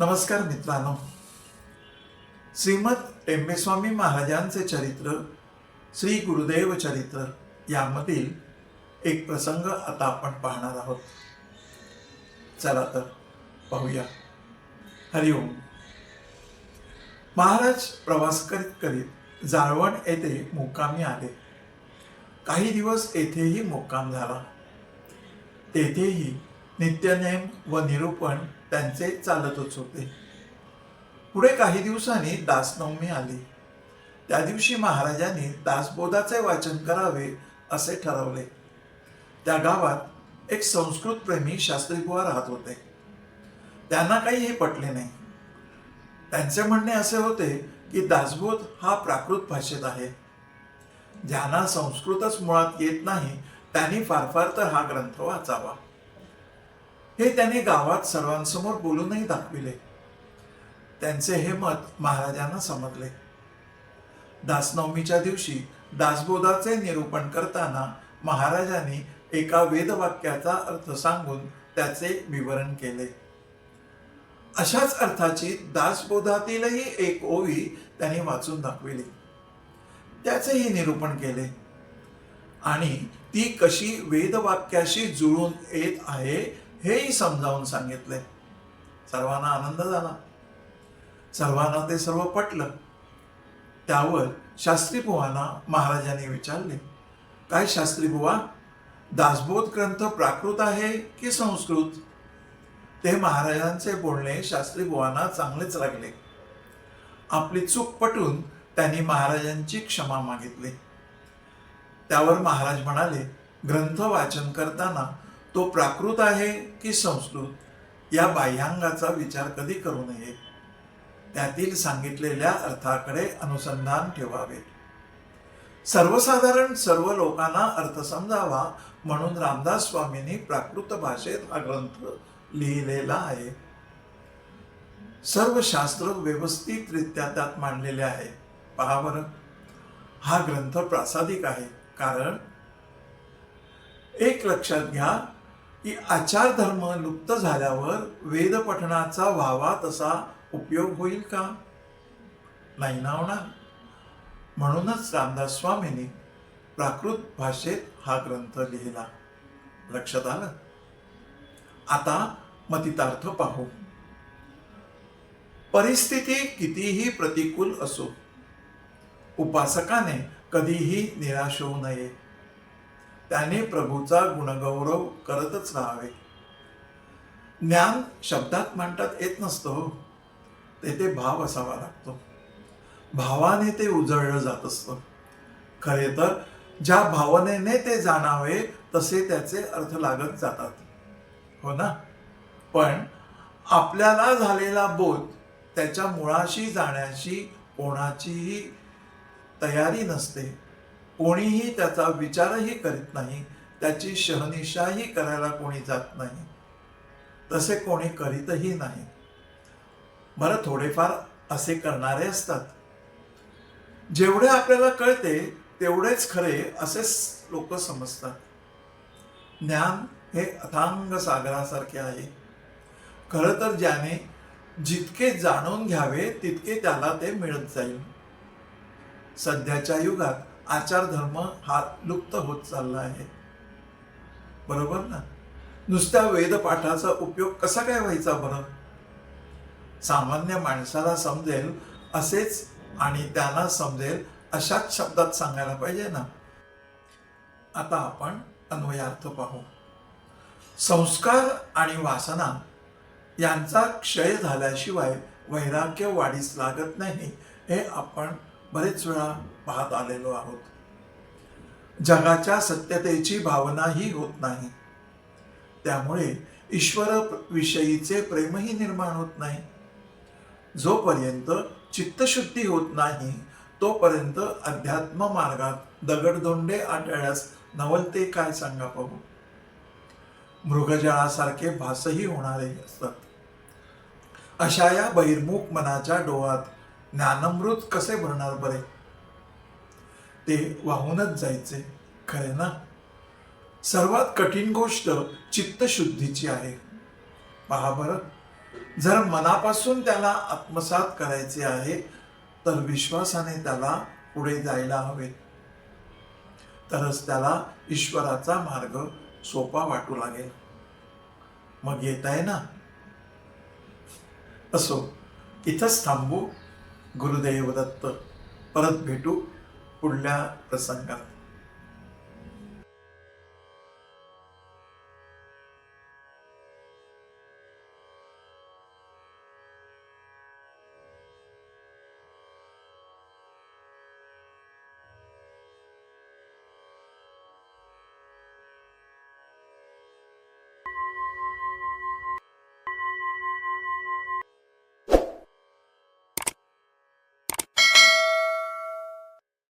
नमस्कार मित्रांनो. श्रीमद टेंबेस्वामी महाराजांचे चरित्र श्री गुरुदेव चरित्र यामधील एक प्रसंग आता आपण पाहणार आहोत. चला तर पाहूया. हरिओम महाराज प्रवास करीत करीत जाळवण येथे मुक्कामी आले. काही दिवस येथेही मुक्काम झाला. तेथेही नित्यनेम व निरूपण त्यांचे चालतच होते. पुढे काही दिवसांनी दासनवमी आली. त्या दिवशी महाराजांनी दासबोधाचे वाचन करावे असे ठरवले. त्या गावात एक संस्कृत प्रेमी शास्त्रीबुवा राहत होते. त्यांना काही हे पटले नाही. त्यांचे म्हणणे असे होते की दासबोध हा प्राकृत भाषेत आहे. ज्यांना संस्कृतच मुळात येत नाही त्यांनी फार फार तर हा ग्रंथ वाचावा. हे त्यांनी गावात सर्वांसमोर बोलूनही दाखविले. त्यांचे हे मत महाराजांना समजले. दासनवमीच्या दिवशी दासबोधाचे निरूपण करताना महाराजांनी एका वेदवाक्याचा अर्थ सांगून त्याचे विवरण केले. अशाच अर्थाची दासबोधातीलही एक ओवी त्यांनी वाचून दाखविली. त्याचेही निरूपण केले. आणि ती कशी वेदवाक्याशी जुळून येत आहे हेही समजावून सांगितले. सर्वांना आनंद झाला. सर्वांना ते सर्व पटलं. त्यावर शास्त्री बुवांना महाराजांनी विचारले काय शास्त्री बुवा दासबोध ग्रंथ प्राकृत आहे की संस्कृत? ते महाराजांचे बोलणे शास्त्री बुवांना चांगलेच लागले. आपली चूक पटून त्यांनी महाराजांची क्षमा मागितली. त्यावर महाराज म्हणाले ग्रंथ वाचन करताना तो प्राकृत आहे की संस्कृत या बाह्यांगाचा विचार कधी करू नये? त्यातील सांगितलेल्या अर्थाकडे अनुसंधान ठेवावे. सर्वसाधारण सर्व लोकांना अर्थ समजावा म्हणून रामदास स्वामींनी प्राकृत भाषेत हा ग्रंथ लिहिलेला आहे. सर्व शास्त्र व्यवस्थितरित्या त्यात मांडलेले आहे. पहा बरं. हा ग्रंथ प्रासादिक आहे. कारण एक लक्षात घ्या की आचारधर्म लुप्त झाल्यावर वेदपठणाचा व्हावा तसा उपयोग होईल का? नाही ना होणार. म्हणूनच रामदास स्वामींनी प्राकृत भाषेत हा ग्रंथ लिहिला. लक्षात आलं? आता मतितार्थ पाहू. परिस्थिती कितीही प्रतिकूल असो उपासकाने कधीही निराश होऊ नये. त्याने प्रभूचा गुणगौरव करतच राहावे. ज्ञान शब्दात मांडतात येत नसतो हो. तेथे भाव असावा लागतो. भावाने ते उजळलं जात असतं. खरे तर ज्या भावनेने ते जाणावे तसे त्याचे अर्थ लागत जातात. हो ना? पण आपल्याला झालेला बोध त्याच्या मुळाशी जाण्याची कोणाचीही तयारी नसते. कोणीही त्याचा विचारही करीत नाही त्याची शहनिशाही करायला कोणी जात नाही. तसे कोणी करीतही नाही. बरं थोडेफार असे करणारे असतात. जेवढे आपल्याला कळते तेवढेच खरे असेच लोक समजतात. ज्ञान हे अथांग सागरासारखे आहे. खरं तर ज्याने जितके जाणून घ्यावे तितके त्याला ते मिळत जाईल. सध्याच्या युगात आचारधर्म हा लुप्त होत चालला आहे. बरोबर ना? नुसत्या वेदपाठाचा उपयोग कसा काय व्हायचा बरं? सामान्य माणसाला समजेल असेच आणि त्यांना समजेल अशाच शब्दात सांगायला पाहिजे ना? आता आपण अन्वयार्थ पाहू. संस्कार आणि वासना यांचा क्षय झाल्याशिवाय वैराग्य वाढीस लागत नाही हे आपण बरेच वेळा पाहत आलेलो आहोत. जगाच्या सत्यतेची भावनाही होत नाही. त्यामुळे ईश्वर विषयीचे प्रेमही निर्माण होत नाही. जोपर्यंत चित्तशुद्धी होत नाही तोपर्यंत अध्यात्म मार्गात दगडधोंडे आढळल्यास नवलते काय सांगा पाहू मृगजळासारखे भासही होणारे असतात. अशा या बहिर्मुख मनाच्या डोळ्यात ज्ञानमृत कसे भरणार बरे? ते वाहूनच जायचे खरे ना? सर्वात कठीण गोष्ट चित्तशुद्धीची आहे. पहा बरं जर मनापासून त्याला आत्मसात करायचे आहे तर विश्वासाने त्याला पुढे जायला हवे. तरच त्याला ईश्वराचा मार्ग सोपा वाटू लागेल. मग येत आहे ना? असो इथंच थांबू. गुरुदेव दत्त परत भेटू पुढल्या प्रसंगात.